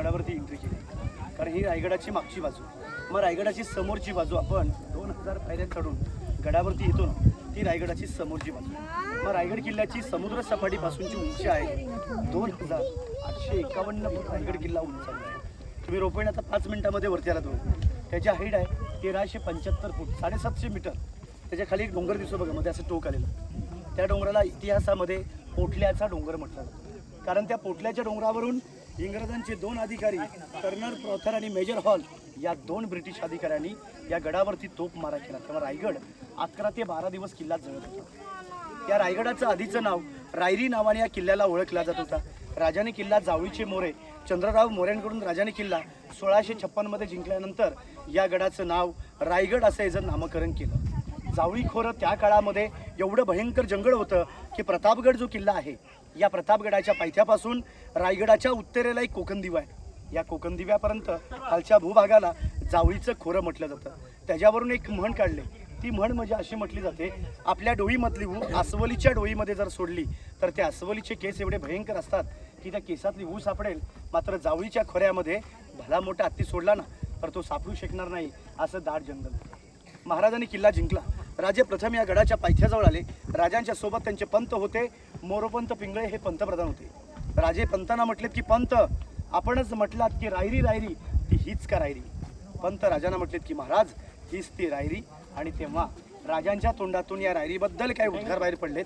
गडावरती entry केली. कारण ही रायगडाची मागची बाजू. मग रायगडाची समोरची बाजू आपण दोन हजार पायऱ्या चढून गडावरती येतो ना ती रायगडाची समोरची बाजू. मग रायगड किल्ल्याची समुद्र सपाटीपासूनची उंची आहे. दोन हजार आठशे एकावन्न फूट रायगड किल्ला उंच आहे. तुम्ही रोपवेने आता पाच मिनिटामध्ये वरती आला तुम्ही त्याची हाईट आहे तेराशे पंच्याहत्तर फूट साडेसातशे मीटर. त्याच्याखाली एक डोंगर दिसतो बघा मध्ये असं टोक आलेलं. त्या डोंगराला इतिहासामध्ये पोटल्याचा डोंगर म्हटलं जातो. कारण त्या पोटल्याच्या डोंगरावरून इंग्रजांचे दोन अधिकारी कर्नल प्रॉथर आणि मेजर हॉल या दोन ब्रिटिश अधिकाऱ्यांनी या गडावरती तोप मारा केला. तेव्हा रायगड अकरा ते बारा दिवस किल्ला जळत होता. या रायगडाचं आधीचं नाव रायरी नावाने या किल्ल्याला ओळखला जात होता. राजाने किल्ला जावळीचे मोरे चंद्रराव मोऱ्यांकडून राजाने किल्ला सोळाशे छप्पनमध्ये जिंकल्यानंतर या गडाचं नाव रायगड असं याचं नामकरण केलं. जावळीखोरं त्या काळामध्ये एवढं भयंकर जंगल होतं की प्रतापगड जो किल्ला आहे या प्रतापगडाच्या पायथ्यापासून रायगडाच्या उत्तरेला एक कोकण दिवा आहे. या कोकण दिव्यापर्यंत खालच्या भूभागाला जावळीचं खोरं म्हटलं जातं. त्याच्यावरून एक म्हण काढले. ती म्हण म्हणजे अशी म्हटली जाते आपल्या डोळीमधली ऊ अस्वलीच्या डोळीमध्ये जर सोडली तर त्या अस्वलीचे केस एवढे भयंकर असतात की त्या केसातली ऊ सापडेल. मात्र जावळीच्या खोऱ्यामध्ये भला मोठा हत्ती सोडला ना तर तो सापडू शकणार नाही असं दाट जंगल. महाराजांनी किल्ला जिंकला. राजे प्रथम या गडाच्या पायथ्याजवळ आले. राजांच्या सोबत त्यांचे पंत होते. मोरोपंत पिंगळे हे पंतप्रधान होते. राजे पंतांना म्हटलेत की पंत आपणच म्हटलात की रायरी रायरी ती हीच का रायरी? पंत राजांना म्हटलेत की महाराज हीच ती रायरी. आणि तेव्हा राजांच्या तोंडातून या रायरीबद्दल काही उद्गार बाहेर पडलेत.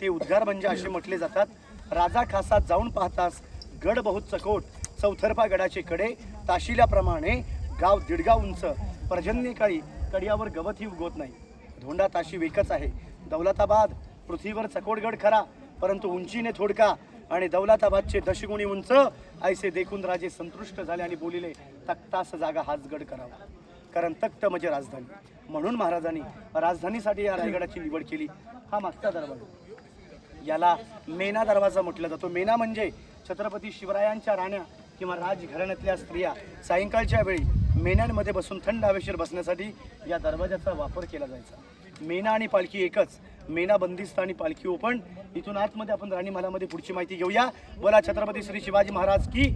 ते उद्गार म्हणजे असे म्हटले जातात राजा खासात जाऊन पाहतास गड बहुत चकोट चौथरपा गडाचे कडे ताशिल्याप्रमाणे गाव दीडगाव उंच पर्जन्यकाळी कडियावर गवतही उगवत नाही. धोंडा ताशी वेकच आहे. दौलताबाद पृथ्वीवर चकोडगड खरा परंतु उंचीने थोडका आणि दौलताबादचे दशगुणी उंच ऐसे देखून राजे संतुष्ट झाले आणि बोलिले तक्तास जागा हाच गड करावा. कारण तख्त म्हणजे राजधानी. म्हणून महाराजांनी राजधानीसाठी या रायगडाची निवड केली. हा मागचा दरवाजा. याला मेना दरवाजा म्हटला जातो. मेना म्हणजे छत्रपती शिवरायांच्या राण्या किंवा राजघराण्यातल्या स्त्रिया. सायंकाळच्या वेळी मेण्यांमध्ये बसून थंड हवेशीर बसण्यासाठी या दरवाजाचा वापर केला जायचा. मेना आणि पालखी एकच. मेना बंदिस्त आणि पालखी ओपन. इथून आतमध्ये आपण राणीमालामध्ये पुढची माहिती घेऊया. बोला छत्रपती श्री शिवाजी महाराज की